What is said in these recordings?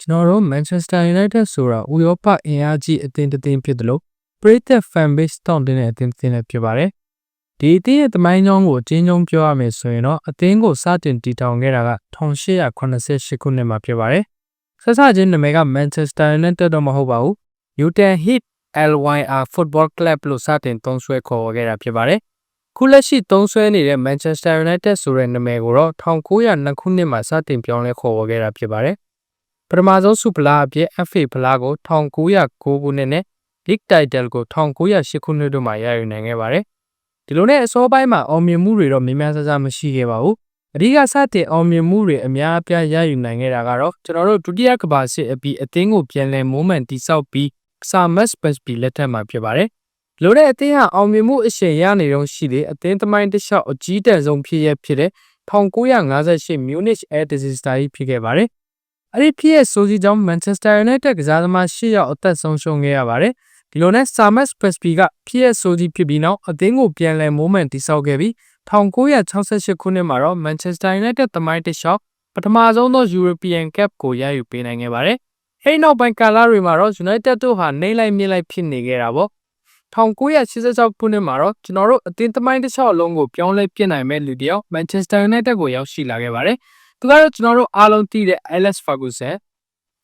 ကျွန်တော်တို့ Manchester United ဆိုတာဥရောပအင်အားကြီးအသင်းတစ်သင်းဖြစ်တယ်လို့ပရိသတ် fan base တောင်းတင်တဲ့အသင်းတစ်သင်းလည်းဖြစ်ပါတယ်။ဒီအသင်းရဲ့သမိုင်းကြောင်းကိုအကျဉ်းချုပ်ပြောရမယ်ဆိုရင်တော့အသင်းကိုစတင်တည်ထောင်ခဲ့တာက1888ခုနှစ်မှာဖြစ်ပါတယ်။ဆက်စချင်းနာမည်က Manchester United တော့မဟုတ်ပါဘူး။ Newton Heath LYR Football Club လို့စတင်သုံးစွဲခေါ်ဝေါ်ခဲ့တာဖြစ်ပါတယ်။ခုလက်ရှိသုံးစွဲနေတဲ့ Manchester United ဆိုတဲ့နာမည်ကိုတော့1902ခုနှစ်မှာစတင်ပြောင်းလဲခေါ်ဝေါ်ခဲ့တာဖြစ်ပါတယ်။ ပထမဆုံးဆုဖလားအဖြစ် FA ဖလားကို1909ခုနှစ်နဲ့ League Title ကို1908ခုနှစ်တို့မှာရယူနိုင်ခဲ့ပါတယ်။ဒီလိုနဲ့အစောပိုင်းမှာအောင်မြင်မှုတွေတော့များများဆဆမရှိခဲ့ပါဘူး။အဓိကစတင်အောင်မြင်မှုတွေအများအပြားရယူနိုင်ခဲ့တာကတော့ကျွန်တော်တို့ဒုတိယကမ္ဘာစစ်အပြီးအသင်းကိုပြန်လည်မွမ်းမံတည်ဆောက်ပြီးဆာမတ်ပက်စပီလက်ထက်မှာဖြစ်ပါတယ်။လိုတဲ့အသင်းဟာအောင်မြင်မှုအရှိန်ရနေတော့ရှိတဲ့အသင်းသမိုင်းတစ်လျှောက်အကြီးတန်းဆုံးဖြစ်ရဖြစ်တဲ့1958 Munich Air Disaster ကြီးဖြစ်ခဲ့ပါတယ်။ အဲ့ဒီဖြစ်ရဲ့ဆိုစီကြောင့် Manchester United ကစားသမား၈ယောက်အသက်ဆုံးရှုံးခဲ့ရပါတယ်။ဒီလိုနဲ့ Samus Presby ကဖြစ်ရဲ့ဆိုစီဖြစ်ပြီးနောက်အသင်းကိုပြန်လည်မိုးမှန်တိစောက်ခဲ့ပြီး1968ခုနှစ်မှာတော့ Manchester United သမိုင်းတစ်လျှောက်ပထမဆုံးသော European Cup ကိုရယူပေးနိုင်ခဲ့ပါတယ်။အဲဒီနောက်ပိုင်းကာလတွေမှာတော့ United တို့ဟာနှိမ့်လိုက်မြင့်လိုက်ဖြစ်နေခဲ့တာပေါ့1986ခုနှစ်မှာတော့ကျွန်တော်တို့အသင်းသမိုင်းတစ်လျှောက်လုံးကိုပြောင်းလဲပြစ်နိုင်မဲ့လူတစ်ယောက် Manchester United ကိုရောက်ရှိလာခဲ့ပါတယ်။ သူကတော့ကျွန်တော်တို့အားလုံးသိတဲ့ Alex Ferguson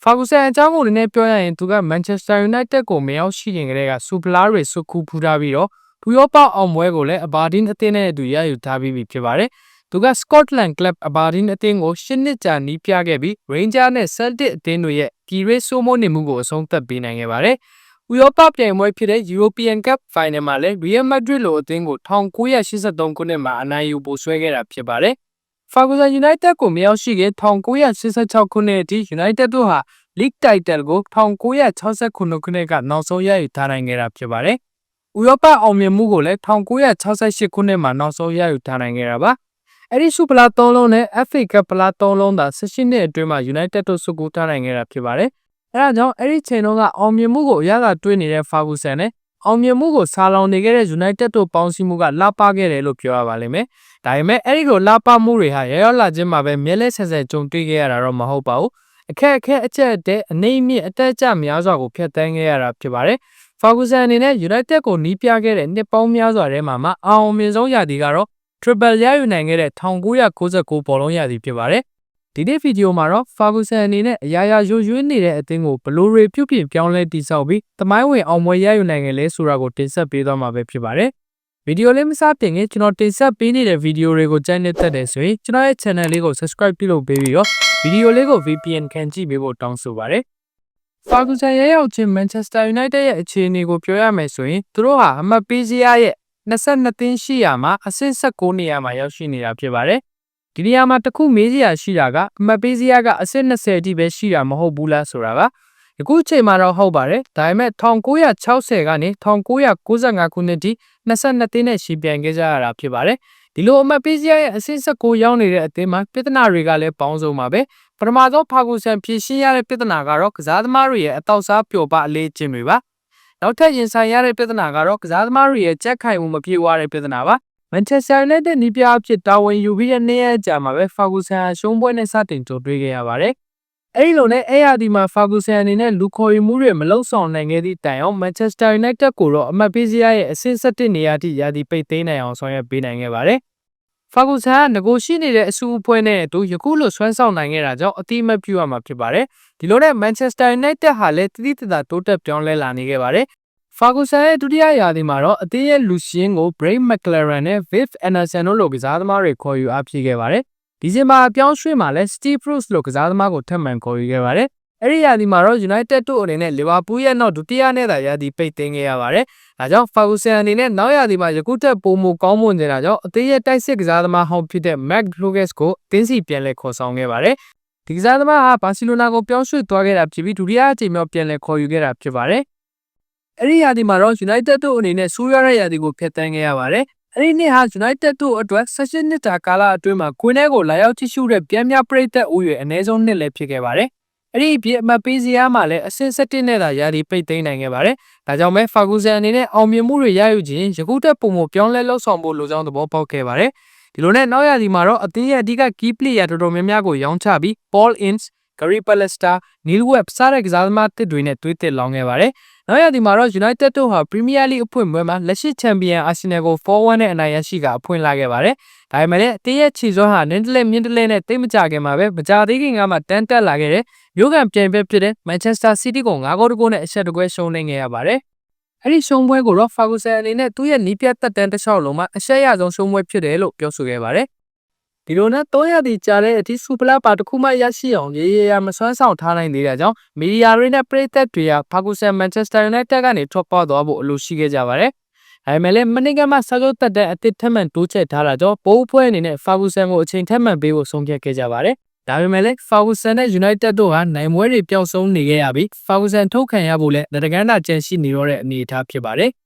Ferguson အကြောင်းကိုလည်းနည်းပြောရရင်သူက Manchester United ကိုမရောက်ရှိရင်ကတည်းကစူပလာတွေစုခုဖူးထားပြီးတော့ဒူရောပအောင်ပွဲကိုလည်းအဘာဒင်းအသင်းနဲ့အတူရယူထားပြီးပြီဖြစ်ပါတယ်။သူက Scotland Club အဘာဒင်းအသင်းကို၈နှစ်ကြာနီးပြခဲ့ပြီး Ranger နဲ့ Celtic အသင်းတို့ရဲ့ပြည်ရေးစိုးမိုးနေမှုကိုအဆုံးသတ်ပေးနိုင်ခဲ့ပါတယ်။ဥရောပပြိုင်ပွဲဖြစ်တဲ့ European Cup Final မှာလည်း Real Madrid လိုအသင်းကို1983ခုနှစ်မှာအနိုင်ယူပို့ဆွဲခဲ့တာဖြစ်ပါတယ်။ Ferguson United ကိုမရောက်ရှိခင်1986ခုနှစ်အထိ United တို့ဟာ League Title ကို1969ခုနှစ်ကနောက်ဆုံးရယူထားနိုင်ခဲ့တာဖြစ်ပါတယ်။ဥရောပအောင်မြင်မှုကိုလည်း1968ခုနှစ်မှာနောက်ဆုံးရယူထားနိုင်ခဲ့တာပါ။အဲ့ဒီဆုဖလား၃လုံးနဲ့ FA Cup ဖလား၃လုံးသာ18နှစ်အတွင်းမှာ United တို့စုကူထားနိုင်ခဲ့တာဖြစ်ပါတယ်။အဲဒါကြောင့်အဲ့ဒီချိန်တုန်းကအောင်မြင်မှုကိုအရသာတွေးနေတဲ့ Ferguson နဲ့ အောင်မြင်မှုကိုဆာလောင်နေခဲ့တဲ့ United တို့ပေါင်းစည်းမှုကလှပခဲ့တယ်လို့ပြောရပါလိမ့်မယ်။ဒါပေမဲ့အဲ့ဒီလိုလှပမှုတွေဟာရရောက်လာခြင်းမှာပဲမျက်လက်ဆက်ဆက်ကြုံတွေ့ခဲ့ရတာတော့မဟုတ်ပါဘူး။အခက်အခဲအကျက်တဲ့အနေအမြင့်အတက်အကျများစွာကိုဖျက်ဆီးခဲ့ရတာဖြစ်ပါတယ်။ Ferguson အနေနဲ့ United ကိုနီးပြခဲ့တဲ့နှစ်ပေါင်းများစွာထဲမှာမှအောင်မြင်ဆုံးရာသီကတော့ Triple ရယူနိုင်ခဲ့တဲ့1969ဘောလုံးရာသီဖြစ်ပါတယ်။ ဒီနေ့ဗီဒီယိုမှာတော့ Ferguson အနေနဲ့အရာရာရွရွေးနေတဲ့အသင်းကိုဘလိုတွေပြုပြင်ပြောင်းလဲတည်ဆောက်ပြီးသမိုင်းဝင်အောင်ပွဲရယူနိုင်ခဲ့လဲဆိုတာကိုတင်ဆက်ပေးသွားမှာပဲဖြစ်ပါတယ်။ဗီဒီယိုလေးမစတင်ခင်ကျွန်တော်တင်ဆက်ပေးနေတဲ့ဗီဒီယိုတွေကိုကြိုက်နေတတ်တယ်ဆိုရင်ကျွန်တော်ရဲ့ channel လေးကို subscribe ပြုလုပ်ပေးပြီးတော့ဗီဒီယိုလေးကို VPN ခံကြည့်ပေးဖို့တောင်းဆိုပါတယ်။ Ferguson ရဲ့ရောက်ချင်း Manchester United ရဲ့အခြေအနေကိုပြောရမယ်ဆိုရင်သူတို့ဟာအမှတ်ပေးစရာရဲ့22သင်းရှိရာမှာအဆင့်16နေရာမှာရောက်ရှိနေတာဖြစ်ပါတယ်။ ဒီနေရာမှာတခုမေးစရာရှိတာကအမှတ်ပေးစရာကအဆင့်20အထိပဲရှိတာမဟုတ်ဘူးလားဆိုတာပါ။ယခုချိန်မှာတော့ဟုတ်ပါတယ်။ဒါပေမဲ့1960ကနေ1995ခုနှစ်ထိ22သင်းနဲ့ရှင်ပြိုင်ခဲ့ကြရတာဖြစ်ပါတယ်။ဒီလိုအမှတ်ပေးစရာရဲ့အဆင့်16ရောက်နေတဲ့အသင်းမှာပြဿနာတွေကလည်းပေါင်းစုံပါပဲ။ပထမဆုံးဖာဂူဆန်ဖြည့်ရှင်းရတဲ့ပြဿနာကတော့ကစားသမားတွေရဲ့အတောက်စားပျော်ပါအလေးချင်းတွေပါ။နောက်ထပ်ရင်ဆိုင်ရတဲ့ပြဿနာကတော့ကစားသမားတွေရဲ့ကြက်ခိုင်မှုမပြေဝတဲ့ပြဿနာပါ။ Manchester United နီးပြအဖြစ်တာဝန်ယူပြီးတဲ့နေ့ရက်ကြာမှာပဲ Ferguson ဟာရှုံးပွဲနဲ့စတင်ကြုံတွေ့ခဲ့ရပါတယ်။အဲဒီလိုနဲ့အဲ့ရဒီမှာ Ferguson အနေနဲ့လူခေါ်ယူမှုတွေမလုံဆောင်နိုင်ခဲ့သည့်တိုင်အောင် Manchester United ကိုတော့အမှတ်ပေးစရာရဲ့အဆင့်7နေရာထိရာသီပိတ်သိမ်းနိုင်အောင်ဆောင်ရွက်ပေးနိုင်ခဲ့ပါတယ်။ Ferguson ကငကိုရှိနေတဲ့အစုအဖွဲ့နဲ့အတူယခုလိုဆွမ်းဆောင်နိုင်ခဲ့တာကြောင့်အတိအမှတ်ပြုရမှာဖြစ်ပါတယ်။ဒီလိုနဲ့ Manchester United ဟာလည်းတတိတသာတိုးတက်ပြောင်းလဲလာနေခဲ့ပါတယ်။ Ferguson ရဲ့ဒုတိယရာသီမှာတော့အသင်းရဲ့လူရှင်းကို Bray McLaren နဲ့ Viv Anderson တို့လိုကစားသမားတွေခေါ်ယူအားဖြည့်ခဲ့ပါတယ်။ဒီဇင်ဘာအပြောင်းရွှေ့မှာလည်း Steve Bruce လိုကစားသမားကိုထပ်မံခေါ်ယူခဲ့ပါတယ်။အဲ့ဒီရာသီမှာတော့ United တို့အနေနဲ့ Liverpool ရဲ့နောက်ဒုတိယနဲ့သာရာသီပိတ်သိမ်းခဲ့ရပါတယ်။ဒါကြောင့် Ferguson အနေနဲ့နောက်ရာသီမှာယခုထက်ပိုမိုကောင်းမွန်နေတာကြောင့်အသင်းရဲ့တိုက်စစ်ကစားသမားဟောင်းဖြစ်တဲ့ Mac Lugas ကိုအသင်းစီပြန်လည်ခေါ်ဆောင်ခဲ့ပါတယ်။ဒီကစားသမားဟာဘာစီလိုနာကိုပြောင်းရွှေ့သွားခဲ့တာဖြစ်ပြီးဒုတိယအကြိမ်မြောက်ပြန်လည်ခေါ်ယူခဲ့တာဖြစ်ပါတယ်။ အဲ့ဒီရာသီမှာတော့ United တို့အနေနဲ့ဆိုးရွားတဲ့ရာသီကိုဖျက်ဆီးခဲ့ရပါတယ်။အဲ့ဒီနှစ်ဟာ United တို့အတွက်16နှစ်တာကာလအတွင်းမှာကွင်းထဲကိုလာရောက်ကြည့်ရှုတဲ့ပြန်များပရိသတ်ဦးရေအနည်းဆုံးနှစ်လည်းဖြစ်ခဲ့ပါတယ်။အဲ့ဒီအပြင်အမှတ်ပေးစရာမှာလည်းအဆင့်7နဲ့သာရာသီပိတ်သိမ်းနိုင်ခဲ့ပါတယ်။ဒါကြောင့်ပဲ Ferguson အနေနဲ့အောင်မြင်မှုတွေရယူခြင်းယခုတက်ပုံမပြောင်းလဲလှုပ်ဆောင်ဖို့လိုချောင်းသဘောပေါက်ခဲ့ပါတယ်။ဒီလိုနဲ့နောက်ရာသီမှာတော့အသင်းရဲ့အဓိက key player တော်တော်များများကိုရောင်းချပြီး Paul Ince, Gary Pallister, Neil Webb စတဲ့ကစားသမားတစ်တွေနဲ့တွေ့တက်လောင်းခဲ့ပါတယ်။ နောက်ရသည်မှာတော့ United တို့ဟာ Premier League အဖွင့်ပွဲမှာလက်ရှိချန်ပီယံ Arsenal ကို4-1နဲ့အနိုင်ရရှိကအဖွင့်လာခဲ့ပါတယ်။ဒါပေမဲ့လည်းအတင်းရဲ့ခြေစွမ်းဟာနင်းတလဲမြင်းတလဲနဲ့တိတ်မကြခင်မှာပဲမကြသေးခင်ကမှတန်းတက်လာခဲ့တဲ့မျိုးကန်ပြန်ပဲဖြစ်တဲ့ Manchester City ကို9ဂိုးတကူနဲ့အဆက်တကွဲရှုံးနေခဲ့ရပါတယ်။အဲ့ဒီရှုံးပွဲကိုတော့ Ferguson အနေနဲ့သူ့ရဲ့နီးပြတ်တက်တန်းတစ်လျှောက်လုံးမှာအဆက်ရဆုံးရှုံးပွဲဖြစ်တယ်လို့ပြောဆိုခဲ့ပါတယ်။ ဒီလိုနဲ့300တီကြာတဲ့အထိစူပလာပါတစ်ခုမှရရှိအောင်ရေရေရမစွမ်းဆောင်ထားနိုင်သေးတဲ့ကြောင့်မီဒီယာတွေနဲ့ပရိသတ်တွေက Ferguson Manchester United ကနေထွက်ပေါက်သွားဖို့အလိုရှိခဲ့ကြပါတယ်။ဒါပေမဲ့လည်းမနစ်ကမှစာချုပ်တက်တဲ့အသစ်ထက်မှန်တိုးချက်ထားတာကြောင့်ပိုးဖွဲ့အနေနဲ့ Ferguson ကိုအချိန်ထက်မှန်ပေးဖို့ဆုံးဖြတ်ခဲ့ကြပါတယ်။ဒါပေမဲ့လည်း Ferguson နဲ့ United တို့ဟာနိုင်ပွဲတွေပျောက်ဆုံးနေခဲ့ရပြီး Ferguson ထုတ်ခံရဖို့လည်းလက်တကမ်းတာကြံရှိနေတော့တဲ့အနေအထားဖြစ်ပါတယ်။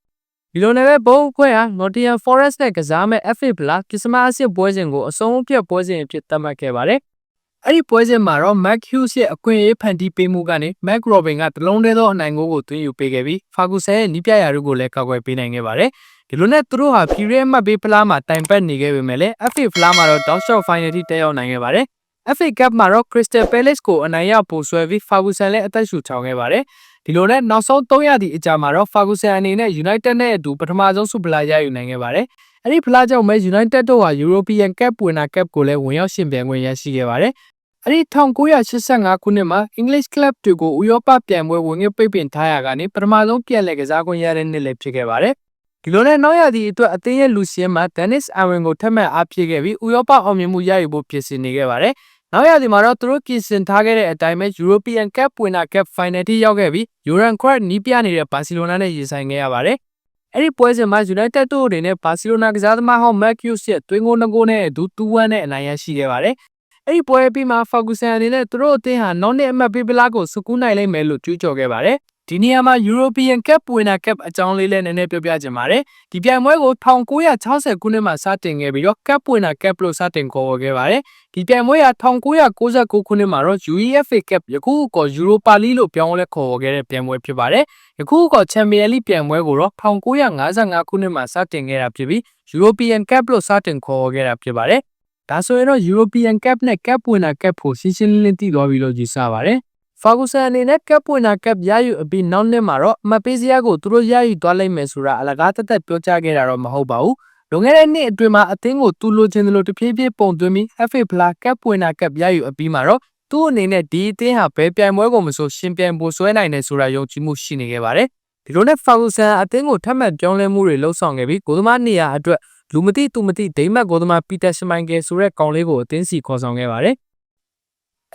ဒီလိုနဲ့ပဲဘုံအဖွဲ့ဟာ Nottingham Forest နဲ့ကစားမဲ့ FA Plus ကစ္စမအစ်ပွဲစဉ်ကိုအဆုံးအဖြတ်ပွဲစဉ်အဖြစ်သတ်မှတ်ခဲ့ပါတယ်။အဲ့ဒီပွဲစဉ်မှာတော့ Mac Hughes ရဲ့အခွင့်အရေးဖန်တီးပေးမှုကနေ Mac Robin ကတလုံးတည်းသောအနိုင်ဂိုးကိုသွင်းယူပေးခဲ့ပြီး Ferguson ရဲ့နီးပြရာတို့ကိုလည်းကောက်ွယ်ပေးနိုင်ခဲ့ပါတယ်။ဒီလိုနဲ့သူတို့ဟာ period မှတ်ပေးဖလားမှာတိုင်ပတ်နေခဲ့ပေမဲ့လည်း FA ဖလားမှာတော့ Dog Shot Final ထိတက်ရောက်နိုင်ခဲ့ပါတယ်။ FA Cup မှာတော့ Crystal Palace ကိုအနိုင်ရပိုဆွဲပြီး Ferguson လည်းအသက်ရှူချောင်ခဲ့ပါတယ်။ ဒီလိုနဲ့နောက်ဆုံး300တီအကြာမှာတော့ Ferguson အနေနဲ့ United နဲ့အတူပထမဆုံးဆုဖလားရယူနိုင်ခဲ့ပါတယ်။အဲ့ဒီဖလားကြောင့်ပဲ United တို့ဟာ European Cup winner cup ကိုလည်းဝင်ရောက်ရှင်ပြိုင်ခွင့်ရရှိခဲ့ပါတယ်။အဲ့ဒီ1985ခုနှစ်မှာ English club တွေကိုဥရောပပြိုင်ပွဲဝင်ငွေပိတ်ပင်ထားရကနေပထမဆုံးပြန်လည်ကစားခွင့်ရတဲ့နှစ်လည်းဖြစ်ခဲ့ပါတယ်။ဒီလိုနဲ့နောက်ရသည့်အတွက်အသင်းရဲ့လူရှင်းမှာ Dennis Irwin ကိုထပ်မံအားဖြည့်ခဲ့ပြီးဥရောပအောင်မြင်မှုရယူဖို့ပြင်ဆင်နေခဲ့ပါတယ်။ နောက်ရသည်မှာတော့သူတို့ပြင်ဆင်ထားခဲ့တဲ့အတိုင်းပဲ European Cup winner cup final ထိရောက်ခဲ့ပြီး Joran Cruyff နီးပြနေတဲ့ Barcelona နဲ့ရင်ဆိုင်ခဲ့ရပါတယ်။အဲ့ဒီပွဲစဉ်မှာ United တို့အနေနဲ့ Barcelona ကစားသမားဟောင်း Mark Hughes ရဲ့သွင်းဂိုးနှစ်ဂိုးနဲ့အတူ2-1နဲ့အနိုင်ရရှိခဲ့ပါတယ်။အဲ့ဒီပွဲပြီးမှ Ferguson အနေနဲ့သူတို့အသင်းဟာနောက်နှစ်အမှတ်ပေးပလားကိုစုကူးနိုင်လိမ့်မယ်လို့ကြွေးကြော်ခဲ့ပါတယ်။ ဒီနေရာမှာ European Cup winner cup အကြောင်းလေးလည်းနည်းနည်းပြောပြချင်ပါတယ်။ဒီပြိုင်ပွဲကို1960ခုနှစ်မှာစတင်ခဲ့ပြီးတော့ Cup winner cup လို့စတင်ခေါ်ဝေါ်ခဲ့ပါတယ်။ဒီပြိုင်ပွဲက1999ခုနှစ်မှာတော့ UEFA Cup ယခုကော Europa League လို့ပြောင်းလဲခေါ်ဝေါ်ခဲ့တဲ့ပြိုင်ပွဲဖြစ်ပါတယ်။ယခုကော Champions League ပြိုင်ပွဲကိုတော့1955ခုနှစ်မှာစတင်ခဲ့တာဖြစ်ပြီး European Cup လို့စတင်ခေါ်ဝေါ်ခဲ့တာဖြစ်ပါတယ်။ဒါဆိုရင်တော့ European Cup နဲ့ Cup winner cup ကိုရှင်းရှင်းလင်းလင်းသိသွားပြီလို့ယူဆပါတယ်။ Ferguson အနေနဲ့ကပ်ပွင့်တာကပ်ရယူအပြီးနောက်နှစ်မှာတော့အမပေးစရာကိုသူတို့ရယူသွားလိုက်မယ်ဆိုတာအလကားတက်တက်ပြောကြားခဲ့တာတော့မဟုတ်ပါဘူး။လွန်ခဲ့တဲ့နှစ်အတွင်းမှာအသင်းကိုသူလိုချင်တယ်လို့တဖြည်းဖြည်းပုံသွင်းပြီး FA Plus ကပ်ပွင့်တာကပ်ရယူအပြီးမှာတော့သူ့အနေနဲ့ဒီအသင်းဟာဘယ်ပြိုင်ပွဲကိုမဆိုရှင်ပြိုင်ဖို့ဆွဲနိုင်တယ်ဆိုတာယုံကြည်မှုရှိနေခဲ့ပါတယ်။ဒီလိုနဲ့ Ferguson အသင်းကိုထပ်မံပြောင်းလဲမှုတွေလှုပ်ဆောင်ခဲ့ပြီးကိုသမားနေရာအတွက်လူမသိသူမသိဒိမတ်ကိုသမားပီတာရှမိုင်ကယ်ဆိုတဲ့ကောင်လေးကိုအသင်းစီခေါ်ဆောင်ခဲ့ပါတယ်။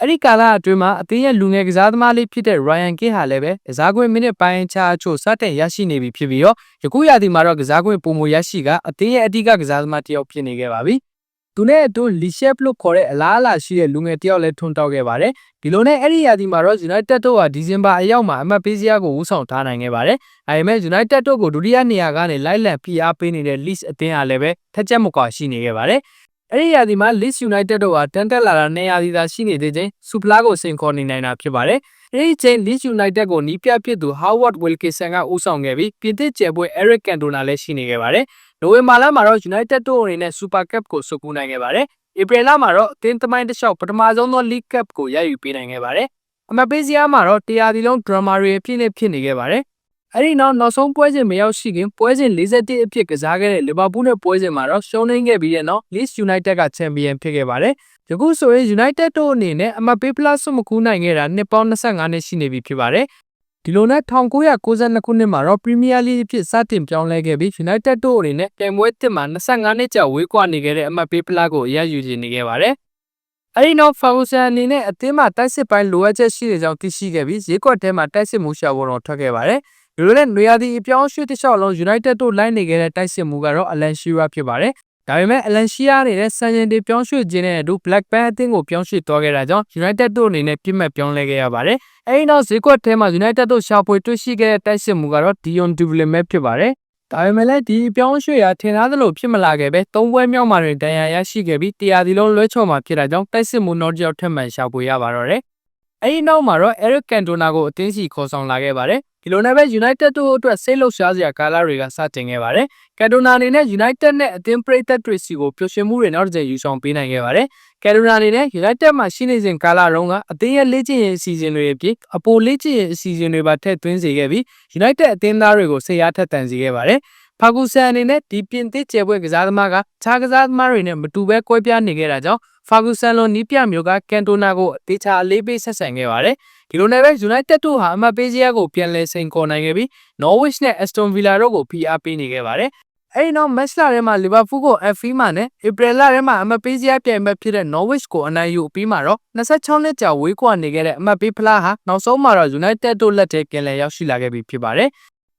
အဲ့ဒီကာလအတွင်းမှာအသင်းရဲ့လူငယ်ကစားသမားလေးဖြစ်တဲ့ Ryan Giggs ဟာလည်းပဲကစားကွင်းမိနစ်ပိုင်းချအချို့စတင်ရရှိနေပြီဖြစ်ပြီးတော့ယခုရာသီမှာတော့ကစားကွင်းပုံမရရှိကအသင်းရဲ့အဓိကကစားသမားတစ်ယောက်ဖြစ်နေခဲ့ပါပြီ။သူနဲ့အတူ Leadership လို့ခေါ်တဲ့အလားအလာရှိတဲ့လူငယ်တစ်ယောက်လည်းထွန်းတောက်ခဲ့ပါတယ်။ဒီလိုနဲ့အဲ့ဒီရာသီမှာတော့ United တို့ဟာဒီဇင်ဘာအရောက်မှာအမှတ်ပေးစရာကိုဦးဆောင်ထားနိုင်ခဲ့ပါတယ်။အဲဒါပေမဲ့ United တို့ကိုဒုတိယနေရာကနေလိုက်လံဖိအားပေးနေတဲ့ Leeds အသင်းအားလည်းပဲထက်ချက်မကွာရှိနေခဲ့ပါတယ်။ အဲ့ဒီရာသီမှာ Leeds United တို့ဟာတန်တက်လာတာနေရာသီသာရှိနေသေးချိန်စူပလာကိုစိန်ခေါ်နေနိုင်တာဖြစ်ပါတယ်။အဲ့ဒီချိန် Leeds United ကိုနီးပြဖြစ်သူ Howard Wilkinson ကဦးဆောင်ခဲ့ပြီးပြင်သစ်ကျယ်ပွဲ Eric Cantona လည်းရှိနေခဲ့ပါတယ်။နိုဝင်ဘာလမှာတော့ United တို့အနေနဲ့ Super Cup ကိုစုပ်ကူးနိုင်ခဲ့ပါတယ်။ဧပြီလမှာတော့အသင်းသမိုင်းတစ်လျှောက်ပထမဆုံးသော League Cup ကိုရယူပေးနိုင်ခဲ့ပါတယ်။အမပေးစရာမှာတော့တရားဒီလုံး drama တွေအပြည့်နဲ့ဖြစ်နေခဲ့ပါတယ်။ အဲ့ဒီနောက်နောက်ဆုံးပွဲစဉ်မရောက်ရှိခင်ပွဲစဉ်41အဖြစ်ကစားခဲ့တဲ့လီဗာပူးနဲ့ပွဲစဉ်မှာတော့ရှုံးနိမ့်ခဲ့ပြီးတဲ့နောက် Leeds United ကချန်ပီယံဖြစ်ခဲ့ပါတယ်။ယခုဆိုရင် United တို့အနေနဲ့အမပေးပလားဆွမကူးနိုင်ခဲ့တာနှစ်ပေါင်း25နှစ်ရှိနေပြီဖြစ်ပါတယ်။ဒီလိုနဲ့1992ခုနှစ်မှာတော့ Premier League အဖြစ်စတင်ပြောင်းလဲခဲ့ပြီး United တို့အနေနဲ့ပြိုင်ပွဲတစ်မှာ25နှစ်ကြာဝေးကွာနေခဲ့တဲ့အမပေးပလားကိုအရယူနေခဲ့ပါတယ်။အဲဒီနောက် Ferguson အနေနဲ့အသင်းမှာတိုက်စစ်ပိုင်းလိုအပ်ချက်ရှိတဲ့ကြောင်းသိရှိခဲ့ပြီးဈေးကွက်ထဲမှာတိုက်စစ်မှုရှာဖို့တော့ထွက်ခဲ့ပါတယ်။ ဒီလိုနဲ့နွေရာသီအပြောင်းရွှေ့တစ်လျှောက်လုံး United တို့လိုက်နေခဲ့တဲ့တိုက်စစ်မှုကတော့ Alan Shearer ဖြစ်ပါတယ်။ဒါပေမဲ့ Alan Shearer နေတဲ့စံချိန်တွေပြောင်းရွှေ့ခြင်းနဲ့အတူ Blackburn အသင်းကိုပြောင်းရွှေ့သွားခဲ့တာကြောင့် United တို့အနေနဲ့ပြစ်မှတ်ပြောင်းလဲခဲ့ရပါတယ်။အဲဒီနောက်ဈေးကွက်ထဲမှာ United တို့ရှာဖွေတွေ့ရှိခဲ့တဲ့တိုက်စစ်မှုကတော့ Dion Dublin ပဲဖြစ်ပါတယ်။ဒါပေမဲ့လည်းဒီပြောင်းရွှေ့ရာထင်သားသလိုဖြစ်မလာခဲ့ပဲသုံးပွဲမြောက်မှာတွင်ဒဏ်ရာရရှိခဲ့ပြီးတရားဒီလုံးလွဲချော်မှာဖြစ်တာကြောင့်တိုက်စစ်မှုနောက်တစ်ယောက်ထပ်မံရှာဖွေရပါတော့တယ်။အဲဒီနောက်မှာတော့ Eric Cantona ကိုအသင်းစီခေါ်ဆောင်လာခဲ့ပါတယ် ဒီလိုနဲ့ပဲ United တို့အတွက်စိတ်လှုပ်ရှားစရာကာလတွေကစတင်ခဲ့ပါတယ်ကက်ဒိုနာအနေနဲ့ United နဲ့အသင်းပရိသတ်တွေစီကိုပျော်ရွှင်မှုတွေနောက်တစ်ကြိမ်ယူဆောင်ပေးနိုင်ခဲ့ပါတယ်ကက်ဒိုနာအနေနဲ့ United မှာရှိနေစဉ်ကာလတုန်းကအသင်းရဲ့လေ့ကျင့်ရေးအစီအစဉ်တွေအပြင်အပိုလေ့ကျင့်ရေးအစီအစဉ်တွေပါထည့်သွင်းစေခဲ့ပြီး United အသင်းသားတွေကိုစိတ်အားထက်သန်စေခဲ့ပါတယ်ဖာဂူဆန်အနေနဲ့ဒီပြင်သစ်ကျယ်ပွဲကစားသမားကခြားကစားသမားတွေနဲ့မတူဘဲကွဲပြားနေခဲ့တာကြောင့် ဖာဂူဆန်လိုနီးပြမျိုးကကန်တိုနာကိုအသေးချာအလေးပေးဆက်ဆံခဲ့ပါတယ်ဒီလိုနဲ့ပဲ United တို့ဟာအမတ်ပေးစရာကိုပြန်လည်စိန်ခေါ်နိုင်ခဲ့ပြီး Norwich နဲ့ Aston Villa တို့ကိုဖိအားပေးနေခဲ့ပါတယ်အဲ့ဒီနောက် match လာထဲမှာ Liverpool ကို FA မှာနဲ့ April လထဲမှာအမတ်ပေးစရာပြိုင်ပွဲဖြစ်တဲ့ Norwich ကိုအနိုင်ယူပြီးမှတော့26နှစ်ကြာဝေးကွာနေခဲ့တဲ့အမတ်ပေးဖလားဟာနောက်ဆုံးမှာတော့ United တို့လက်ထဲပြန်လည်ရောက်ရှိလာခဲ့ပြီဖြစ်ပါတယ်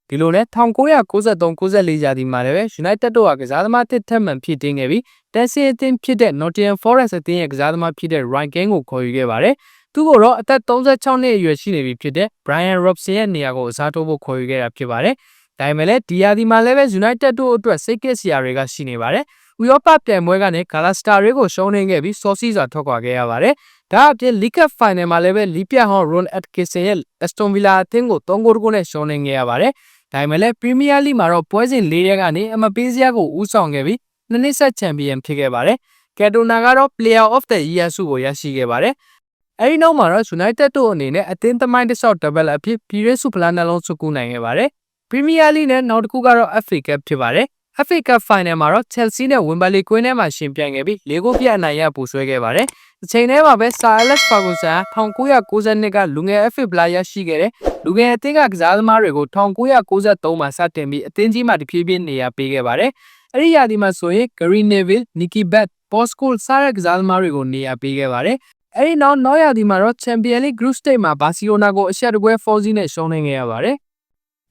ဒီလိုနဲ့1993-94ရာသီမှာလည်းပဲ United တို့ဟာကစားသမားတစ်ထက်မှန်ဖြစ်တင်းခဲ့ပြီးတက်ဆီအသင်းဖြစ်တဲ့ Nottingham Forest အသင်းရဲ့ကစားသမားဖြစ်တဲ့ Ryan Kane ကိုခေါ်ယူခဲ့ပါတယ်။သူ့ကိုတော့အသက်36နှစ်အရွယ်ရှိနေပြီဖြစ်တဲ့ Brian Robson ရဲ့နေရာကိုအစားထိုးဖို့ခေါ်ယူခဲ့တာဖြစ်ပါတယ်။ဒါပေမဲ့လည်းဒီရာသီမှာလည်းပဲ United တို့အတွက်စိတ်ကစ်စရာတွေကရှိနေပါတယ်။ဥရောပပြိုင်ပွဲကနေ Galatasaray ကိုရှုံးနေခဲ့ပြီးစောစီးစွာထွက်ခွာခဲ့ရပါတယ်။ဒါအပြင် League Cup Final မှာလည်းပဲလီပြဟောင်း Ron Atkinson ရဲ့ Aston Villa အသင်းကို3ဂိုးတဂိုးနဲ့ရှုံးနေခဲ့ရပါတယ်။ ဒါပေမဲ့လည်း Premier League မှာတော့ပွဲစဉ်၄ရက်ကနေအမပေးစရာကိုဦးဆောင်ခဲ့ပြီးနှစ်နှစ်ဆက်ချန်ပီယံဖြစ်ခဲ့ပါတယ်။ကက်တိုနာကတော့ Player of the Year ဆုကိုရရှိခဲ့ပါတယ်။အဲဒီနောက်မှာတော့ United တို့အနေနဲ့အသင်းသမိုင်းတစ်လျှောက် double အဖြစ်ပြည်ရင်းစုဖလားနှလုံးစုကူးနိုင်ခဲ့ပါတယ်။ Premier League နဲ့နောက်တစ်ခုကတော့ FA Cup ဖြစ်ပါတယ်။ FA Cup Final မှာတော့ Chelsea နဲ့ Wembley ကွင်းထဲမှာရှင်ပြိုင်ခဲ့ပြီး၄ဂိုးပြတ်အနိုင်ရပူဆွဲခဲ့ပါတယ်။ဒီချိန်ထဲမှာပဲ Sir Alex Ferguson 1992ကလူငယ် FA ဖလားရရှိခဲ့တဲ့လူငယ်အသင်းကကစားသမားတွေကို1993မှာစတင်ပြီးအသင်းကြီးမှာတဖြည်းဖြည်းနေရာပေးခဲ့ပါတယ်။အဲ့ဒီရာသီမှာဆိုရင် Gary Neville, Nicky Butt, Paul Scholes စတဲ့ကစားသမားတွေကိုနေရာပေးခဲ့ပါတယ်။အဲ့ဒီနောက်နောက်ရာသီမှာတော့ Champions League Group Stage မှာ Barcelona ကိုအရှက်တကွဲ4-0နဲ့ရှုံးနေခဲ့ရပါတယ်။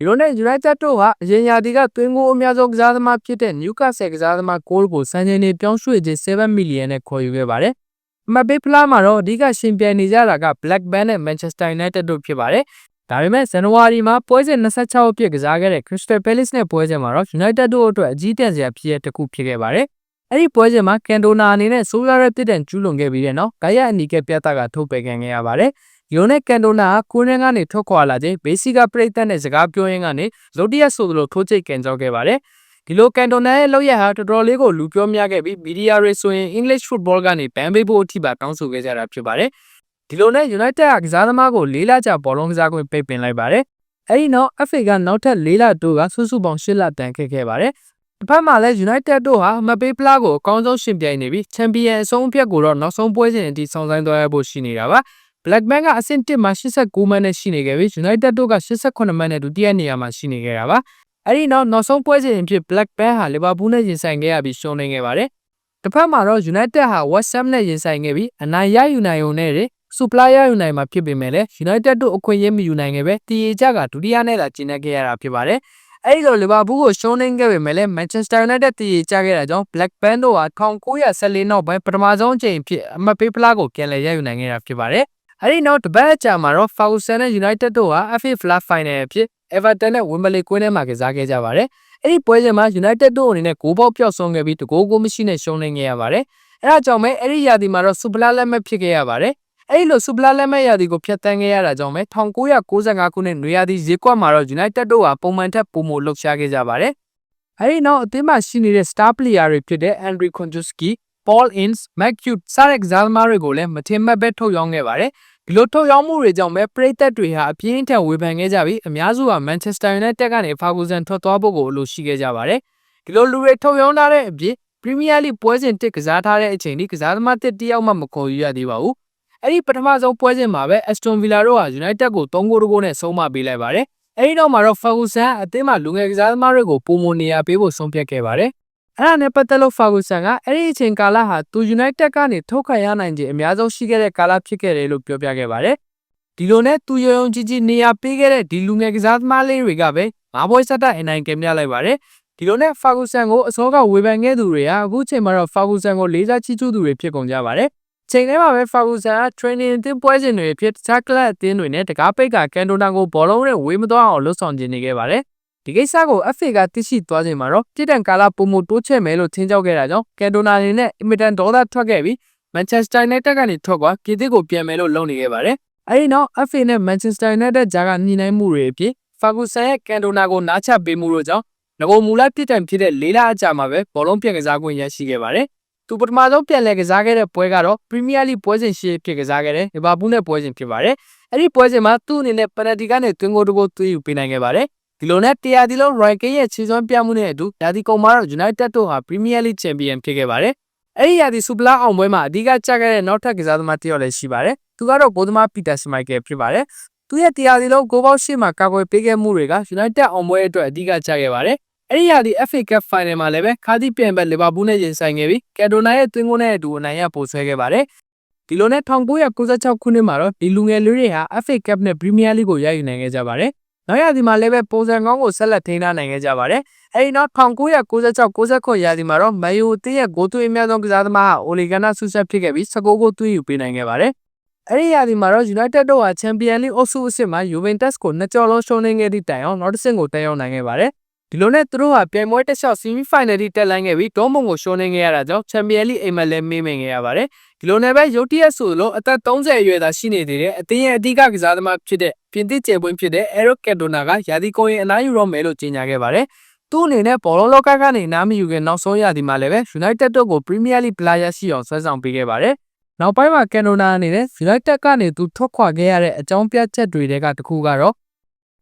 ဒီလိုနဲ့ United တို့ဟာအရင်ရာသီကသွင်းကိုအများဆုံးကစားသမားဖြစ်တဲ့ Newcastle ကစားသမား Cole ကိုစံချိန်တွေပြောင်းရွှေ့ခြင်း7 million နဲ့ခေါ်ယူခဲ့ပါတယ်။အမဘေးဖလားမှာတော့အဓိကရှင်ပြိုင်နေကြတာက Blackburn နဲ့ Manchester United တို့ဖြစ်ပါတယ်။ဒါပေမဲ့ဇန်နဝါရီမှာပွဲစဉ်26အပြည့်ကစားခဲ့တဲ့ Crystal Palace နဲ့ပွဲစဉ်မှာတော့ United တို့အတွက်အကြီးတန်းစရာဖြစ်ရတစ်ခုဖြစ်ခဲ့ပါတယ်။အဲ့ဒီပွဲစဉ်မှာကန်တိုနာအနေနဲ့ဆိုးရွားတဲ့ပြစ်ဒဏ်ကျူးလွန်ခဲ့ပြီးတဲ့နောက်ဂိုင်ရအနီကပြတ်သားကထုတ်ပယ်ခံခဲ့ရပါတယ်။ ဒီလိုနဲ့ကန်တိုနာကကိုရင်းကနေထွက်ခွာလာခြင်းဘေးစီကပြိတ်သက်နဲ့စကားပြောရင်းကနေလုတ်တရက်ဆိုသလိုထိုးချိတ်ကန်ကြောက်ခဲ့ပါတယ်။ဒီလိုကန်တိုနာရဲ့လောက်ရဟာတော်တော်လေးကိုလူပြောများခဲ့ပြီးမီဒီယာတွေဆိုရင် English football ကနေဘန်ပေးဖို့အထိပါတောင်းဆိုခဲ့ကြတာဖြစ်ပါတယ်။ဒီလိုနဲ့ United ကကစားသမားကိုလေးလကြာဘောလုံးကစားခွင့်ပိတ်ပင်လိုက်ပါတယ်။အဲဒီနောက် FA ကနောက်ထပ်၄လတိုးကစုစုပေါင်း၈လတန်ခဲ့ခဲ့ပါတယ်။တစ်ဖက်မှာလည်း United တို့ဟာမပေးဖလားကိုအကောင်းဆုံးရှင်ပြိုင်နေပြီးချန်ပီယံအဆုံးအဖြတ်ကိုတော့နောက်ဆုံးပွဲစဉ်အထိဆောင်ဆိုင်သွားရဖို့ရှိနေတာပါ။ Blackburn ကအဆင့်1မှာ89မှတ်နဲ့ရှိနေခဲ့ပြီး United တို့က88မှတ်နဲ့ဒုတိယနေရာမှာရှိနေခဲ့တာပါ။အဲဒီနောက်နောက်ဆုံးပွဲစဉ်အဖြစ် Blackburn ဟာ Liverpool နဲ့ရင်ဆိုင်ခဲ့ရပြီးရှုံးနေခဲ့ပါတယ်။တစ်ဖက်မှာတော့ United ဟာ West Ham နဲ့ရင်ဆိုင်ခဲ့ပြီးအနိုင်ရယူနိုင်ုံနဲ့စူပလာရယူနိုင်မှာဖြစ်ပေမဲ့လည်း United တို့အခွင့်အရေးမယူနိုင်ခဲ့ပဲတီရီကြကဒုတိယနဲ့သာကျင်းနေခဲ့ရတာဖြစ်ပါတယ်။အဲဒီလိုလီဗာပူးကိုရှုံးနေခဲ့ပေမဲ့လည်း Manchester United တီရီကြခဲ့တာကြောင့် Blackburn တို့ဟာ1914နောက်ပိုင်းပထမဆုံးအကြိမ်ဖြစ်အမတ်ပေးဖလားကိုပြန်လည်ရယူနိုင်ခဲ့တာဖြစ်ပါတယ်။ အဲဒီနောက်တပတ်အကြာမှာတော့ Ferguson နဲ့ United တို့ဟာ FA Flag Final အဖြစ် Everton နဲ့ Wembley ကွင်းထဲမှာကစားခဲ့ကြပါတယ်။အဲ့ဒီပွဲစဉ်မှာ United တို့အနေနဲ့ဂိုးပေါက်ပျောက်ဆုံးခဲ့ပြီးတကိုးကိုမရှိနဲ့ရှုံးနေခဲ့ရပါတယ်။အဲဒါကြောင့်ပဲအဲ့ဒီရာသီမှာတော့စူပလာလက်မဲ့ဖြစ်ခဲ့ရပါတယ်။အဲ့ဒီလိုစူပလာလက်မဲ့ရာသီကိုဖျက်ဆီးခဲ့ရတာကြောင့်ပဲ1995ခုနှစ်နွေရာသီဈေးကွက်မှာတော့ United တို့ဟာပုံမှန်ထက်ပိုမိုလှုပ်ရှားခဲ့ကြပါတယ်။အဲဒီနောက်အသင်းမှာရှိနေတဲ့ star player တွေဖြစ်တဲ့ Andriy Konjuski, Paul Ince, Matt Cute စတဲ့ကစားသမားတွေကိုလည်းမထင်မှတ်ပဲထုတ်ရောင်းခဲ့ပါတယ်။ဒီလိုထုတ်ရောင်းမှုတွေကြောင့်ပဲပရိသတ်တွေဟာအပြင်းထန်ဝေဖန်ခဲ့ကြပြီးအများစုဟာမန်ချက်စတာယူနိုက်တက်ကနေဖာဂူဆန်ထွက်သွားဖို့ကိုအလိုရှိခဲ့ကြပါတယ်။ဒီလိုလူတွေထုတ်ရောင်းထားတဲ့အပြင်ပရီးမီးယားလိပွဲစဉ်တစ်ကစားထားတဲ့အချိန်ထိကစားသမားတစ်တယောက်မှမခေါ်ယူရသေးပါဘူး။အဲ့ဒီပထမဆုံးပွဲစဉ်မှာပဲ Aston Villa တို့ဟာ United ကို3ဂိုးတဂိုးနဲ့ဆုံးမပေးလိုက်ပါတယ်။အဲ့ဒီနောက်မှာတော့ Ferguson အသင်းမှာလူငယ်ကစားသမားတွေကိုပုံမနေရပေးဖို့ဆုံးဖြတ်ခဲ့ပါတယ်။ အဲ့ဒါနဲ့ပတ်သက်လို့ Ferguson ကအဲ့ဒီအချိန်ကာလဟာသူ United ကနေထုတ်ခံရနိုင်ခြင်းအများဆုံးရှိခဲ့တဲ့ကာလဖြစ်ခဲ့တယ်လို့ပြောပြခဲ့ပါတယ်။ဒီလိုနဲ့သူယုံယုံကြည်ကြည်နေရာပေးခဲ့တဲ့ဒီလူငယ်ကစားသမားလေးတွေကပဲငါးပွဲဆက်တိုက်အနိုင်ကင်ပြလိုက်ပါတယ်။ဒီလိုနဲ့ Ferguson ကိုအစောကဝေဖန်ခဲ့သူတွေဟာအခုချိန်မှာတော့ Ferguson ကိုလေးစားချီးကျူးသူတွေဖြစ်ကုန်ကြပါတယ်။ချိန်ထဲမှာပဲ Ferguson က training အသင်းပွဲစဉ်တွေဖြစ်တခြားကလပ်အသင်းတွေနဲ့တကားပိတ်ကကန်တိုနာကိုဘောလုံးနဲ့ဝေးမသွားအောင်လှုပ်ဆောင်နေခဲ့ပါတယ်။ ဒီကိစ္စကို FA ကသိရှိသွားချိန်မှာတော့ပြည်တံကာလာပုံမတိုးချက်မယ်လို့ထင်ကြောက်ခဲ့တာကြောင့်ကန်တိုနာအနေနဲ့အင်မတန်ဒေါသထွက်ခဲ့ပြီး Manchester United ကနေထွက်သွားပြည်သစ်ကိုပြန်မယ်လို့လုပ်နေခဲ့ပါတယ်။အဲဒီနောက် FA နဲ့ Manchester United ကြားကညှိနှိုင်းမှုတွေအဖြစ် Ferguson ရဲ့ကန်တိုနာကိုနားချပေးမှုတို့ကြောင့်ငကိုမူလပြစ်ဒဏ်ဖြစ်တဲ့လေးလအကြာမှာပဲဘောလုံးပြန်ကစားခွင့်ရရှိခဲ့ပါတယ်။သူပထမဆုံးပြန်လည်ကစားခဲ့တဲ့ပွဲကတော့ Premier League ပွဲစဉ်ရှေ့ဖြစ်ကစားခဲ့တဲ့လီဗာပူးနဲ့ပွဲစဉ်ဖြစ်ပါတယ်။အဲ့ဒီပွဲစဉ်မှာသူ့အနေနဲ့ပယ်နယ်တီကနေသွင်းဂိုးတစ်ဂိုးသွင်းယူပေးနိုင်ခဲ့ပါတယ်။ ဒီလိုနဲ့တရားဒီလုံး Roy Keane ရဲ့ခြေစွမ်းပြမှုနဲ့အတူယာဒီကုံမှာတော့ United တို့ဟာ Premier League Champion ဖြစ်ခဲ့ပါတယ်။အဲ့ဒီယာဒီစူပလာအောင်ပွဲမှာအဓိကကျခဲ့တဲ့နောက်ထပ်ကစားသမားတစ်ယောက်လည်းရှိပါတယ်။သူကတော့ဘိုးသမားပီတာစမိုက်ကယ်ဖြစ်ပါတယ်။သူရဲ့တရားဒီလုံးဂိုးပေါက်ရှေ့မှာကာကွယ်ပေးခဲ့မှုတွေက United အောင်ပွဲအတွက်အဓိကကျခဲ့ပါတယ်။အဲ့ဒီရာဒီ FA Cup Final မှာလည်းပဲခါတိပြန်ဘက်လီဗာပူးနဲ့ရင်ဆိုင်ခဲ့ပြီးကက်ဒိုနာရဲ့သွင်းကိုနဲ့အတူအနိုင်ရပို့ဆွဲခဲ့ပါတယ်။ဒီလိုနဲ့1996ခုနှစ်မှာတော့ဒီလူငယ်လူတွေဟာ FA Cup နဲ့ Premier League ကိုရယူနိုင်ခဲ့ကြပါတယ်။ နောက်ရာသီမှာလည်းပဲပုံစံကောင်းကိုဆက်လက်ထိန်းထားနိုင်ခဲ့ကြပါတယ်။အဲဒီနောက်1996-99ရာသီမှာတော့မန်ယူအသင်းရဲ့ဂိုးသွင်းအများဆုံးကစားသမားဟာအိုလီဂနာဆူဆက်ဖြစ်ခဲ့ပြီး19ဂိုးသွင်းယူပေးနိုင်ခဲ့ပါတယ်။အဲဒီရာသီမှာတော့ United တို့ဟာ Champions League အုပ်စုအဆင့်မှာ Juventus ကိုနှစ်ကြော်လုံးရှုံးနေခဲ့သည့်တိုင်အောင်နောက်တစ်ဆင့်ကိုတက်ရောက်နိုင်ခဲ့ပါတယ်။ ဒီလိုနဲ့သူတို့ဟာပြိုင်ပွဲတစ်လျှောက် semi final ထိတက်လှမ်းခဲ့ပြီးဒေါမွန်ကိုရှုံးနေခဲ့ရတာကြောင့် Champions League အိမ်မက်လည်းမေးမိန်ခဲ့ရပါတယ်။ဒီလိုနဲ့ပဲရုတ်တရက်ဆိုလို့အသက်30အရွယ်သာရှိနေသေးတဲ့အသင်းရဲ့အဓိကကစားသမားဖြစ်တဲ့ပြင်သစ်ကျယ်ပွင့်ဖြစ်တဲ့ Eric Cantona ကယာဒီကိုရင်အနားယူတော့မယ်လို့ကြေညာခဲ့ပါတယ်။သူ့အနေနဲ့ဘောလုံးလောကကနေနားမယူခင်နောက်ဆုံးရာသီမှာလည်းပဲ United တို့ကို Premier League player ရှိအောင်ဆွဲဆောင်ပေးခဲ့ပါတယ်။နောက်ပိုင်းမှာ Cantona အနေနဲ့ United ကနေသူထွက်ခွာခဲ့ရတဲ့အကြောင်းပြချက်တွေကတခုကတော့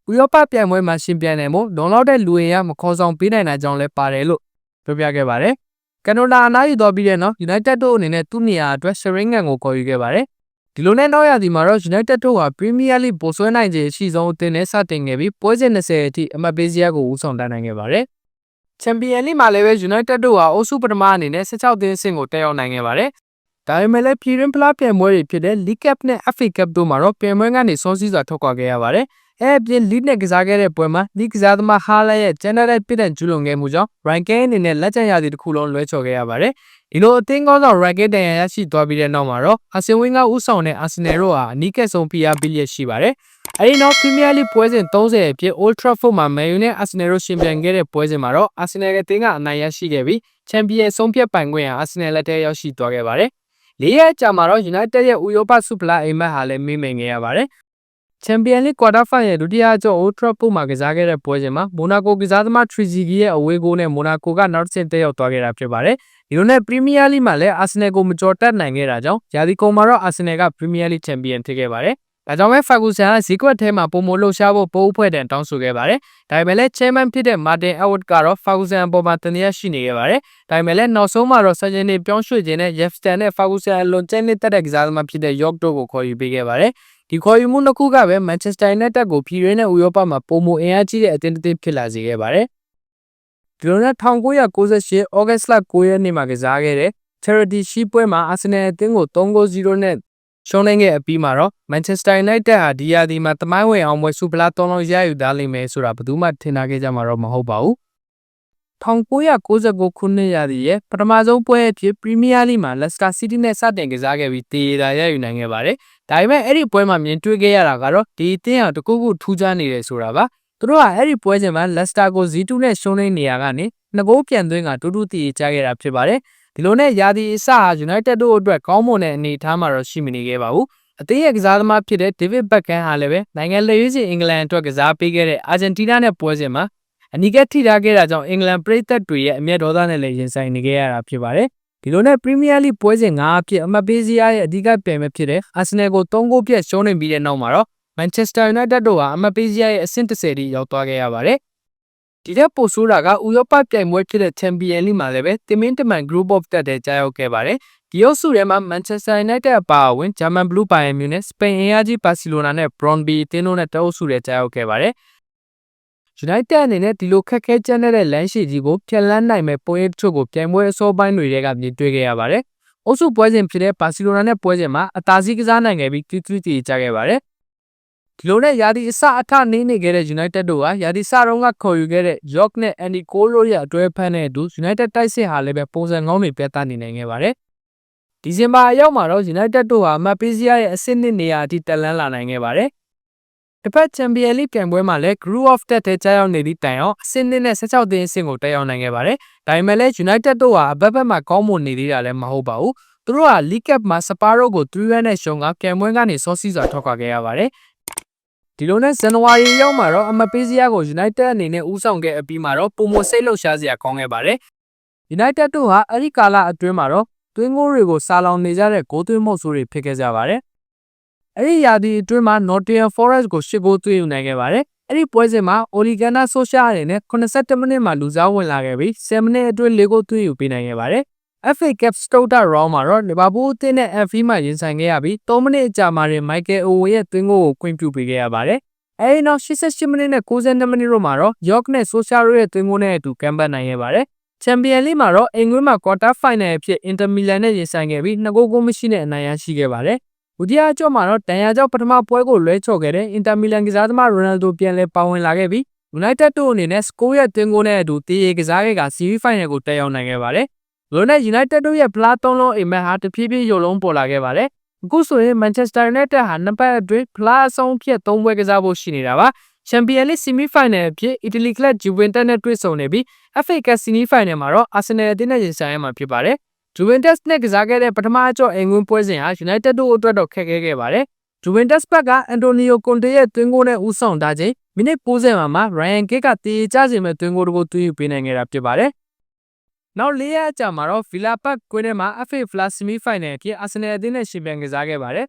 ဥရောပပြိုင်ပွဲမှာရှင်ပြိုင်နိုင်မှုလုံလောက်တဲ့လူဝင်ရမခေါ်ဆောင်ပေးနိုင်တာကြောင့်လည်းပါတယ်လို့ပြောပြခဲ့ပါတယ်။ကန်နိုလာအနားယူတော့ပြီးတဲ့နောက် United တို့အနေနဲ့သူ့နေရာအတွက် Sheringham ကိုခေါ်ယူခဲ့ပါတယ်။ဒီလိုနဲ့နောက်ရသည်မှာတော့ United တို့ဟာ Premier League ပိုဆွဲနိုင်ခြေအရှိဆုံးအသင်းနဲ့စတင်ခဲ့ပြီးပွဲစဉ်20အထိအမှတ်ပေးစရာကိုဦးဆောင်တန်းနိုင်ခဲ့ပါတယ်။ Champion League မှာလည်းပဲ United တို့ဟာအုပ်စုပထမအနေနဲ့16သင်းဆင့်ကိုတက်ရောက်နိုင်ခဲ့ပါတယ်။ဒါပေမဲ့လည်းပြည်တွင်းဖလားပြိုင်ပွဲတွေဖြစ်တဲ့ League Cup နဲ့ FA Cup တို့မှာတော့ပြိုင်ပွဲကနေစောစီးစွာထွက်ခွာခဲ့ရပါတယ်။ အဲအပြင် lead နဲ့ကစားခဲ့တဲ့ပွဲမှာ lead ကစားသမားဟာလာရဲ့ general ပြစ်ဒဏ်ကျူးလွန်ခဲ့မှုကြောင့် Rankin အနေနဲ့လက်ကျန်ရသည်တစ်ခုလုံးလွဲချော်ခဲ့ရပါတယ်။ဒီလိုအသင်းကောင်းဆောင် Rankin တန်ရာရရှိသွားပြီးတဲ့နောက်မှာတော့ Arsene Wenger ဦးဆောင်တဲ့ Arsenal တို့ဟာအနီးကပ်ဆုံး PR ပေးရရှိပါတယ်။အဲဒီနောက် Premier League ပွဲစဉ်30အဖြစ် Old Trafford မှာ Man U နဲ့ Arsenal တို့ရှင်ပြိုင်ခဲ့တဲ့ပွဲစဉ်မှာတော့ Arsenal ရဲ့တင်းကအနိုင်ရရှိခဲ့ပြီး Champion ဆုံးဖြတ်ပိုင်ခွင့်ဟာ Arsenal လက်ထဲရောက်ရှိသွားခဲ့ပါတယ်။လေးရက်ကြာမှာတော့ United ရဲ့ဥရောပဆုဖလားအိမ်မက်ဟာလည်းမိမ့်မိန်ခဲ့ရပါတယ်။ Champion League Quarter Final ရဲ့ဒုတိယအကျော့ Old Trafford မှာကစားခဲ့တဲ့ပွဲစဉ်မှာ Monaco ကစားသမား Trezeguet ရဲ့အဝေးဂိုးနဲ့ Monaco ကနောက်တစ်ဆင့်တက်ရောက်သွားခဲ့တာဖြစ်ပါတယ်။ဒီလိုနဲ့ Premier League မှာလည်း Arsenal ကိုမကြော်တက်နိုင်ခဲ့တာကြောင့်ယာဒီကုံမှာတော့ Arsenal က Premier League Champion ဖြစ်ခဲ့ပါတယ်။ဒါကြောင့်ပဲ Ferguson ကဈေးကွက်ထဲမှာပုံမလှုပ်ရှားဖို့ပိုးအဖွဲ့တန်တောင်းဆိုခဲ့ပါတယ်။ဒါပေမဲ့လည်း Chairman ဖြစ်တဲ့ Martin Atwood ကတော့ Ferguson အပေါ်မှာတနည်းရှိနေခဲ့ပါတယ်။ဒါပေမဲ့လည်းနောက်ဆုံးမှာတော့ Surgeon တွေပြောင်းရွှေ့ခြင်းနဲ့ Jefferson နဲ့ Ferguson အလွန်ကျန်းနေတဲ့ကစားသမားဖြစ်တဲ့ York တို့ကိုခေါ်ယူပေးခဲ့ပါတယ်။ ဒီခေါ်ယူမှုနှစ်ခုကပဲ Manchester United ကိုပြည်ရင်းနဲ့ဥရောပမှာပုံမအင်အားကြီးတဲ့အသင်းတစ်သင်းဖြစ်လာစေခဲ့ပါတယ်။ဒီလိုနဲ့1998 August လ9ရက်နေ့မှာကစားခဲ့တဲ့ Charity Shield ပွဲမှာ Arsenal အသင်းကို3-0နဲ့ရှုံးနိုင်ခဲ့အပြီးမှာတော့ Manchester United ဟာဒီယာဒီမှာတမိုင်းဝင်အောင်ပွဲစုဖလား၃လုံးရယူသားလိမ့်မယ်ဆိုတာဘယ်သူမှထင်ထားခဲ့ကြမှာတော့မဟုတ်ပါဘူး 1999ခုနှစ်ရာသီရဲ့ပထမဆုံးပွဲအဖြစ် Premier League မှာ Leicester City နဲ့စတင်ကစားခဲ့ပြီးတည်ရတာရယူနိုင်ခဲ့ပါတယ်။ဒါပေမဲ့အဲ့ဒီပွဲမှာမြင်တွေ့ခဲ့ရတာကတော့ဒီအသင်းဟာတကူကူထူးခြားနေတယ်ဆိုတာပါ။သူတို့ကအဲ့ဒီပွဲစဉ်မှာ Leicester ကို Z2 နဲ့ရှုံးနေနေရကနေနှစ်ဂိုးပြန်သွင်းကတူတူတည်ကြခဲ့တာဖြစ်ပါတယ်။ဒီလိုနဲ့ရာသီအစဟာ United တို့အတွက်ကောင်းမွန်တဲ့အနေအထားမှာတော့ရှိမနေခဲ့ပါဘူး။အသင်းရဲ့ကစားသမားဖြစ်တဲ့ David Beckham ဟာလည်းပဲနိုင်ငံလက်ရွေးစင်အင်္ဂလန်အတွက်ကစားပေးခဲ့တဲ့ Argentina နဲ့ပွဲစဉ်မှာ အနီးကပ်ထိထားခဲ့တာကြောင့်အင်္ဂလန်ပရိသတ်တွေရဲ့အမျက်ဒေါသနဲ့လည်းရင်ဆိုင်နေခဲ့ရတာဖြစ်ပါတယ်။ဒီလိုနဲ့ Premier League ပွဲစဉ်၅အဖြစ်အမှတ်ပေးစရာရဲ့အဓိကပြိုင်ပွဲဖြစ်တဲ့ Arsenal ကို3ဂိုးပြတ်ရှုံးနေပြီးတဲ့နောက်မှာတော့ Manchester United တို့ဟာအမှတ်ပေးစရာရဲ့အဆင့်30ထိရောက်သွားခဲ့ရပါတယ်။ဒီတဲ့ပိုဆိုးတာကဥရောပပြိုင်ပွဲဖြစ်တဲ့ Champions League မှာလည်းပဲတင်မင်းတမန် Group of တက်တဲ့ကြားရောက်ခဲ့ပါတယ်။ဒီအုပ်စုထဲမှာ Manchester United အပါအဝင် German Blue Bayern Munich, Spain အင်အားကြီး Barcelona နဲ့ Brøndby အသင်းတို့နဲ့တအုပ်စုထဲကြားရောက်ခဲ့ပါတယ်။ United အနေနဲ့ဒီလိုခက်ခဲကြမ်းတဲ့လမ်းရှိကြီးကိုဖျက်လန်းနိုင်မဲ့ပွဲချို့ကိုပြိုင်ပွဲအစောပိုင်းတွေကမြင်တွေ့ခဲ့ရပါတယ်။အုပ်စုပွဲစဉ်ဖြစ်တဲ့ဘာစီလိုနာနဲ့ပွဲစဉ်မှာအသာစီးကစားနိုင်ခဲ့ပြီး3-3တည်ကြခဲ့ပါတယ်။ဒီလိုနဲ့ယာဒီအစအထနေနေခဲ့တဲ့ United တို့ကယာဒီစတုန်းကခေါ်ယူခဲ့တဲ့ York နဲ့ Andy Cole တို့ရဲ့အတွဲဖမ်းတဲ့အတူ United တိုက်စစ်ဟာလည်းပဲပုံစံကောင်းတွေပြသနေနိုင်ခဲ့ပါတယ်။ဒီဇင်ဘာအရောက်မှာတော့ United တို့ဟာမတ်ပေးစရာရဲ့အဆင့်နှစ်နေရာအထိတက်လန်းလာနိုင်ခဲ့ပါတယ်။ တစ်ဖက်ချန်ပီယံလိပြိုင်ပွဲမှာလည်း Group of Death ထဲကြားရောက်နေသည့်တိုင်အောင်အဆင့်နှစ်နဲ့16သင်းအဆင့်ကိုတက်ရောက်နိုင်ခဲ့ပါတယ်။ဒါပေမဲ့လည်း United တို့ဟာအဘက်ဘက်မှာကောင်းမွန်နေသေးတာလည်းမဟုတ်ပါဘူး။သူတို့ဟာ League Cup မှာ Spurs ကို3-1နဲ့ရှုံးကပြိုင်ပွဲကနေစောစီးစွာထွက်ခွာခဲ့ရပါတယ်ဒီလိုနဲ့ဇန်နဝါရီရောက်မှာတော့အမပေးစရာကို United အနေနဲ့ဦးဆောင်ခဲ့အပြီးမှာတော့ပုံမစိတ်လှုပ်ရှားစရာကောင်းခဲ့ပါတယ်။ United တို့ဟာအဲ့ဒီကာလအတွင်းမှာတော့သွင်းဂိုးတွေကိုစာလောင်နေကြတဲ့ဂိုးသွင်းမှုဆိုးတွေဖြစ်ခဲ့ကြပါတယ်။ အဲ့ဒီရာသီအတွင်းမှာ Nottingham Forest ကို၈ဂိုးသွင်းယူနိုင်ခဲ့ပါတယ်။အဲ့ဒီပွဲစဉ်မှာ Ole Gunnar Solskjaer အနေနဲ့82မိနစ်မှာလူစားဝင်လာခဲ့ပြီး10မိနစ်အတွင်း၄ဂိုးသွင်းယူပေးနိုင်ခဲ့ပါတယ်။ FA Cup Stoke Round မှာတော့လီဗာပူးအသင်းနဲ့ Anfield မှာရင်ဆိုင်ခဲ့ရပြီး3မိနစ်အကြာမှာတင် Michael Owen ရဲ့သွင်းဂိုးကိုခွင့်ပြုပေးခဲ့ရပါတယ်။အဲဒီနောက်88မိနစ်နဲ့92မိနစ်တို့မှာတော့ York နဲ့ Solskjaer ရဲ့သွင်းဂိုးနဲ့အတူကမ်းပတ်နိုင်ခဲ့ပါတယ်။ Champions League မှာတော့အင်္ဂလိပ်မှာ Quarter Final အဖြစ် Inter Milan နဲ့ရင်ဆိုင်ခဲ့ပြီး2ဂိုးကိုမရှိနဲ့အနိုင်ရရှိခဲ့ပါတယ်။ ဒုတိယအကြော့မှာတော့တန်ရာကြောင့်ပထမပွဲကိုလွဲချော်ခဲ့တဲ့ Inter Milan ကစားသမား Ronaldo ပြန်လည်ပါဝင်လာခဲ့ပြီး United တို့အနေနဲ့ score ရဲ့သွင်းဂိုးနဲ့အတူတည်ရကစားခဲ့က Semi Final ကိုတက်ရောက်နိုင်ခဲ့ပါတယ်။လိုနဲ့ United တို့ရဲ့ဖလားသုံးလုံးအိမ်မက်ဟာတဖြည်းဖြည်းရုပ်လုံးပေါ်လာခဲ့ပါတယ်။အခုဆိုရင် Manchester United ဟာနှစ်ပတ်အတွင်းဖလားအဆုံးဖြတ်၃ပွဲကစားဖို့ရှိနေတာပါ။ Champions League Semi Final အဖြစ် Italy Club Juventus နဲ့တွေ့ဆုံနေပြီး FA Cup Semi Final မှာတော့ Arsenal အသင်းနဲ့ရင်ဆိုင်ရမှာဖြစ်ပါတယ်။ Juventus နဲ့ကစားခဲ့တဲ့ပထမအကြော့အင်္ဂွင်းပွဲစဉ်ဟာ United တို့အတွက်တော့ခက်ခဲခဲ့ပါတယ်။ Juventus ဘက်က Antonio Conte ရဲ့သွင်းဂိုးနဲ့ဦးဆောင်ထားချိန်မိနစ်60မှာမှ Ryan Giggs ကတည်ကြစေမဲ့သွင်းဂိုးတစ်ခုသွင်းယူပေးနိုင်ခဲ့တာဖြစ်ပါတယ်။နောက်၄ရက်အကြာမှာတော့ Villa Park ကွင်းထဲမှာ FA Flash Semi Final အဖြစ် Arsenal အသင်းနဲ့ရှင်ပြိုင်ကစားခဲ့ပါတယ်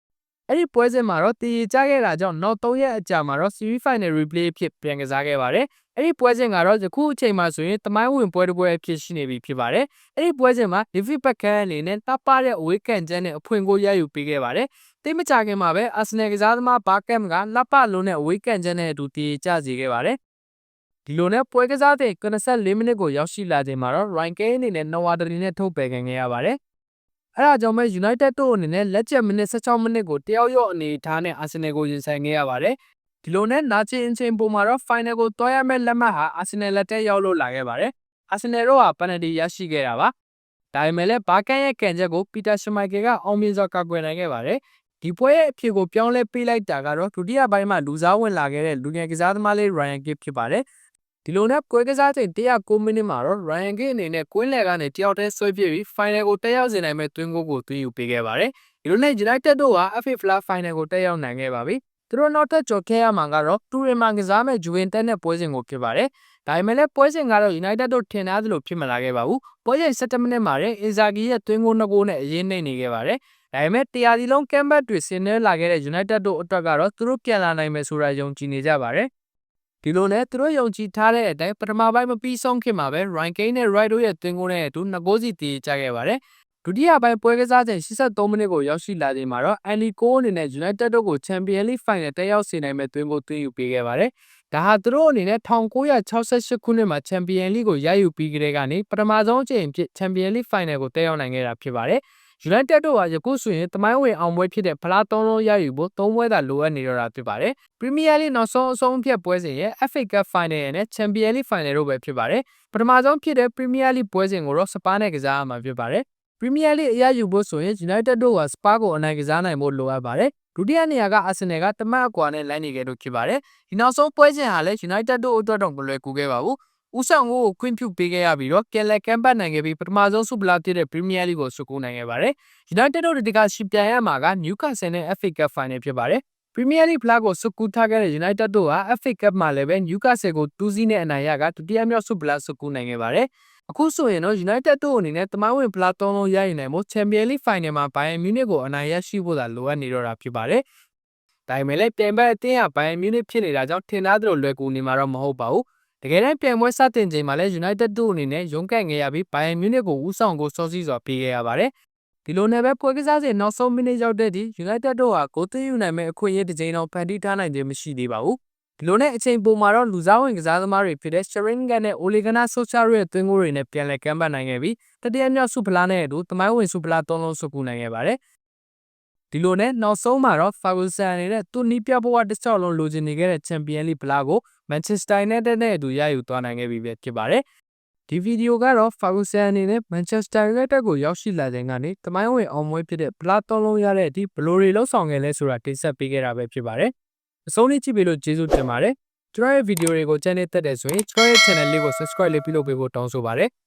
။အဲ့ဒီပွဲစဉ်မှာတော့တည်ကြခဲ့တာကြောင့်နောက်၃ရက်အကြာမှာတော့ Semi Final Replay အဖြစ်ပြန်ကစားခဲ့ပါတယ်။ အဲ့ဒီပွဲစဉ်ကတော့ယခုအချိန်မှာဆိုရင်တမိုင်းဝင်ပွဲတစ်ပွဲအဖြစ်ရှိနေပြီဖြစ်ပါတယ်။အဲ့ဒီပွဲစဉ်မှာ David Beckham အနေနဲ့တပ်ပတဲ့အဝေးကန်ချမ်းနဲ့အဖွင့်ကိုရယူပေးခဲ့ပါတယ်။တိတ်မကြခင်မှာပဲ Arsenal ကစားသမား Barkham ကလက်ပလုံးနဲ့အဝေးကန်ချမ်းနဲ့အတူတည်ကြစေခဲ့ပါတယ်။ဒီလိုနဲ့ပွဲကစားတဲ့94မိနစ်ကိုရောက်ရှိလာချိန်မှာတော့ Ryan Kane အနေနဲ့နဝါဒရီနဲ့ထုတ်ပယ်ခံခဲ့ရပါတယ်။အဲဒါကြောင့်ပဲ United တို့အနေနဲ့လက်ချက်မိနစ်16မိနစ်ကိုတယောက်ရော့အနေထားနဲ့ Arsenal ကိုရင်ဆိုင်ခဲ့ရပါတယ်။ ဒီလိုနဲ့နာကျင်အချိန်ပုံမှာတော့ final ကိုတွားရမယ့်လက်မှတ်ဟာ Arsenal လက်ထက်ရောက်လို့လာခဲ့ပါတယ်။ Arsenal တို့ဟာ penalty ရရှိခဲ့တာပါ။ဒါပေမဲ့လည်းဘာကန်ရဲ့ကန်ချက်ကို Peter Schmeichel ကအောင်မြင်စွာကာကွယ်နိုင်ခဲ့ပါတယ်။ဒီပွဲရဲ့အဖြစ်ကိုပြောင်းလဲပေးလိုက်တာကတော့ဒုတိယပိုင်းမှာလူစားဝင်လာခဲ့တဲ့လူငယ်ကစားသမားလေး Ryan Giggs ဖြစ်ပါတယ်။ဒီလိုနဲ့ပွဲကစားချိန်109မိနစ်မှာတော့ Ryan Giggs အနေနဲ့ကွင်းလယ်ကနေတယောက်တည်းဆွဲပြစ်ပြီး final ကိုတက်ရောက်စေနိုင်မဲ့သွင်းဂိုးကိုသွင်းယူပေးခဲ့ပါတယ်။ဒီလိုနဲ့ United တို့ဟာ FA Flag Final ကိုတက်ရောက်နိုင်ခဲ့ပါပြီ။ သူတို့နောက်ထပ်ကြော်ခဲ့ရမှာကတော့တူရီမာကစားမဲ့ Juventus နဲ့ပွဲစဉ်ကိုဖြစ်ပါတယ်။ဒါပေမဲ့လည်းပွဲစဉ်ကတော့ United တို့ထင်သားသလိုဖြစ်မလာခဲ့ပါဘူး။ပွဲချိန်17မိနစ်မှာတဲ့ Inzaghi ရဲ့သွင်းဂိုးနှစ်ဂိုးနဲ့အရင်နှိမ့်နေခဲ့ပါတယ်။ဒါပေမဲ့တရားဒီလုံးကမ်ဘတ်တွေဆင်နွှဲလာခဲ့တဲ့ United တို့အတွက်ကတော့သူတို့ပြန်လာနိုင်မယ်ဆိုတာယုံကြည်နေကြပါတယ်။ဒီလိုနဲ့သူတို့ယုံကြည်ထားတဲ့အတိုင်းပထမပိုင်းမပြီးဆုံးခင်မှာပဲ Ryan Kane နဲ့ Wright တို့ရဲ့သွင်းဂိုးနဲ့အတူနှစ်ဂိုးစီတည်ကြခဲ့ပါတယ်။ ဒုတိယပိုင်းပွဲကစားချိန်83မိနစ်ကိုရောက်ရှိလာချိန်မှာတော့ Andy Cole အနေနဲ့ United တို့ကို Champions League Final တက်ရောက်စေနိုင်မဲ့သွင်းဂိုးသွင်းယူပေးခဲ့ပါတယ်။ဒါဟာသူတို့အနေနဲ့1968ခုနှစ်မှာ Champions League ကိုရယူပြီးကြတဲ့ကနေပထမဆုံးအကြိမ်ဖြစ် Champions League Final ကိုတက်ရောက်နိုင်ခဲ့တာဖြစ်ပါတယ်။ United တို့ဟာယခုဆိုရင်တမိုင်းဝင်အောင်ပွဲဖြစ်တဲ့ဖလားသုံးလုံးရယူဖို့သုံးပွဲသာလိုအပ်နေတော့တာဖြစ်ပါတယ်။ Premier League နောက်ဆုံးအဆုံးအဖြတ်ပွဲစဉ်ရဲ့ FA Cup Final နဲ့ Champions League Final တို့ပဲဖြစ်ပါတယ်။ပထမဆုံးဖြစ်တဲ့ Premier League ပွဲစဉ်ကိုတော့စပါးနဲ့ကစားရမှာဖြစ်ပါတယ်။ Premier League အရယူဖို့ဆိုရင် United တို့ဟာစပါးကိုအနိုင်ကစားနိုင်ဖို့လိုအပ်ပါတယ်။ဒုတိယနေရာက Arsenal ကတမတ်အကွာနဲ့လိုက်နေခဲ့လို့ဖြစ်ပါတယ်။ဒီနောက်ဆုံးပွဲစဉ်ဟာလည်း United တို့အတွက်တော့မလွယ်ကူခဲ့ပါဘူး။ဦးဆောင်ကိုခွင့်ပြုပေးခဲ့ရပြီးတော့ကယ်လက်ကမ်ပတ်နိုင်ခဲ့ပြီးပထမဆုံးဆုဖလားဖြစ်တဲ့ Premier League ကိုစုကူးနိုင်ခဲ့ပါတယ်။ United တို့ဒီကရှင်ပြိုင်ရမှာက Newcastle နဲ့ FA Cup Final ဖြစ်ပါတယ်။ Premier League ဖလားကိုစုကူးထားခဲ့တဲ့ United တို့ဟာ FA Cup မှာလည်းပဲ Newcastle ကို2-0နဲ့အနိုင်ရကဒုတိယမြောက်ဆုဖလားစုကူးနိုင်ခဲ့ပါတယ်။ အခုဆိုရင်တော့ United တို့အနေနဲ့တမိုင်းဝင်ဖလားသုံးလုံးရယူနိုင်ဖို့ Champions League Final မှာ Bayern Munich ကိုအနိုင်ရရှိဖို့သာလိုအပ်နေတော့တာဖြစ်ပါတယ်။ဒါပေမဲ့လည်းပြိုင်ဘက်အသင်းဟာ Bayern Munich ဖြစ်နေတာကြောင့်ထင်သားသလိုလွယ်ကူနေမှာတော့မဟုတ်ပါဘူး။တကယ်တမ်းပြိုင်ပွဲစတင်ချိန်မှာလည်း United တို့အနေနဲ့ရုန်းကန်ခဲ့ရပြီး Bayern Munich ကိုဦးဆောင်ကိုစောစီးစွာပေးခဲ့ရပါတယ်။ဒီလိုနဲ့ပဲပွဲကစားစဉ်နောက်ဆုံးမိနစ်ရောက်တဲ့ဒီ United တို့ဟာဂိုးသွင်းယူနိုင်မဲ့အခွင့်အရေးတစ်ချိန်တော့ဖန်တီးထားနိုင်ခြင်းမရှိသေးပါဘူး။ ဒီလိုနဲ့အချိန်ပုံမှာတော့လူစားဝင်ကစားသမားတွေဖြစ်တဲ့ Sheringham နဲ့ Ole Gunnar Solskjaer ရဲ့သွင်းဂိုးတွေနဲ့ပြန်လည်ကမ်းပတ်နိုင်ခဲ့ပြီးတတိယမြောက်ဆုဖလားနဲ့အတူတမိုင်းဝင်ဆုဖလားသုံးလုံးစုကူနိုင်ခဲ့ပါတယ်။ဒီလိုနဲ့နောက်ဆုံးမှာတော့ Ferguson အနေနဲ့သူ့နီးပြဘဝတစ်လျှောက်လုံးလိုချင်နေခဲ့တဲ့ Champions League ဖလားကို Manchester United နဲ့အတူရယူသွားနိုင်ခဲ့ပြီပဲဖြစ်ပါတယ်။ဒီဗီဒီယိုကတော့ Ferguson အနေနဲ့ Manchester United ကိုရောက်ရှိလာချိန်ကနေတမိုင်းဝင်အောင်ပွဲဖြစ်တဲ့ဖလားသုံးလုံးရတဲ့အထိဘယ်လိုတွေလှုပ်ဆောင်ခဲ့လဲဆိုတာတင်ဆက်ပေးခဲ့တာပဲဖြစ်ပါတယ်။ အဆုံးလေးကြည့်ပေးလို့ကျေးဇူးတင်ပါတယ်။ကျွန်တော်ရဲ့ဗီဒီယိုတွေကို channel တက်တယ်ဆိုရင်ကျွန်တော်ရဲ့ channel လေးကို subscribe လေးပြုလုပ်ပေးဖို့တောင်းဆိုပါတယ်။